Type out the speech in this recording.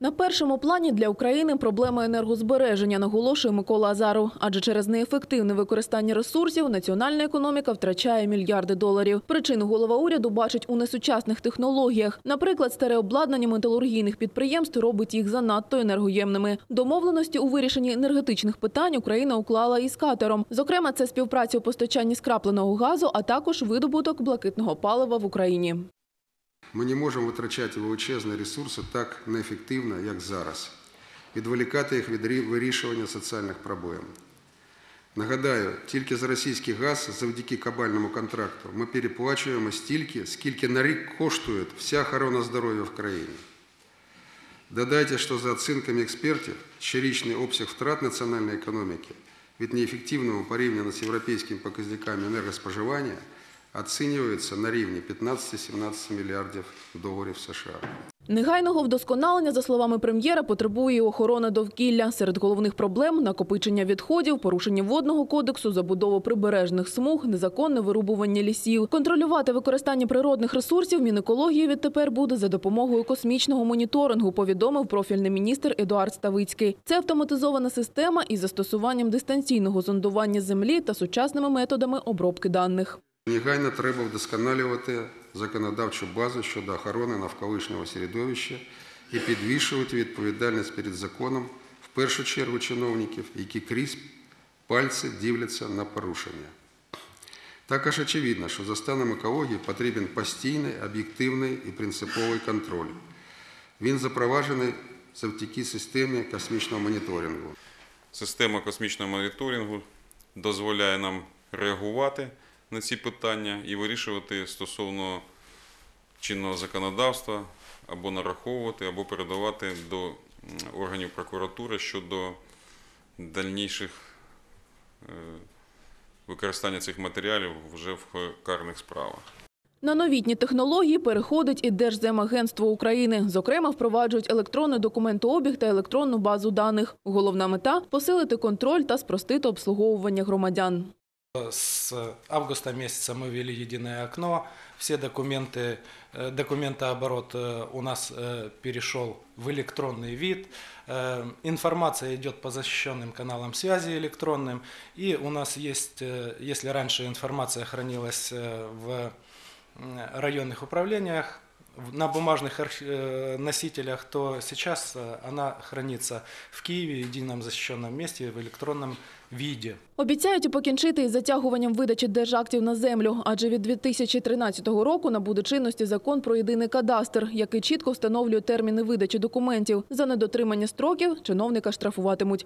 На першому плані для України проблема енергозбереження, наголошує Микола Азаров. Адже через неефективне використання ресурсів національна економіка втрачає мільярди доларів. Причину голова уряду бачить у несучасних технологіях. Наприклад, старе обладнання металургійних підприємств робить їх занадто енергоємними. Домовленості у вирішенні енергетичних питань Україна уклала із Катером. Зокрема, це співпраця у постачанні скрапленого газу, а також видобуток блакитного палива в Україні. Ми не можемо витрачати величезні ресурси так неефективно, як зараз, відволікати їх від рі- вирішування соціальних проблем. Нагадаю, тільки за російський газ завдяки кабальному контракту ми переплачуємо стільки, скільки на рік коштує вся охорона здоров'я в країні. Додайте, що за оцінками експертів, щорічний обсяг втрат національної економіки від неефективного порівняно з європейськими показниками енергоспоживання оцінюється на рівні 15-17 мільярдів доларів США. Негайного вдосконалення, за словами прем'єра, потребує і охорона довкілля. Серед головних проблем – накопичення відходів, порушення водного кодексу, забудова прибережних смуг, незаконне вирубування лісів. Контролювати використання природних ресурсів Мінекології відтепер буде за допомогою космічного моніторингу, повідомив профільний міністр Едуард Ставицький. Це автоматизована система із застосуванням дистанційного зондування землі та сучасними методами обробки даних. Негайно треба вдосконалювати законодавчу базу щодо охорони навколишнього середовища і підвищувати відповідальність перед законом в першу чергу чиновників, які крізь пальці дивляться на порушення. Також очевидно, що за станом екології потрібен постійний, об'єктивний і принциповий контроль. Він запроваджений завдяки системі космічного моніторингу. Система космічного моніторингу дозволяє нам реагувати на ці питання і вирішувати стосовно чинного законодавства або нараховувати, або передавати до органів прокуратури щодо дальніших е, використання цих матеріалів вже в карних справах. На новітні технології переходить і Держземагентство України. Зокрема, впроваджують електронний документообіг та електронну базу даних. Головна мета – посилити контроль та спростити обслуговування громадян. С августа месяца мы ввели единое окно. Все документы, э, документооборот э, у нас э, перешел в электронный вид. Информация идет по защищенным каналам связи электронным. И у нас есть, если раньше информация хранилась в районных управлениях, на бумажных архи- э, носителях, то сейчас э, она хранится в Киеве, в едином защищенном месте, в электронном виде. Обіцяють і покінчити із затягуванням видачі держактів на землю, адже від 2013 року набуде чинності закон про єдиний кадастр, який чітко встановлює терміни видачі документів. За недотримання строків чиновника штрафуватимуть.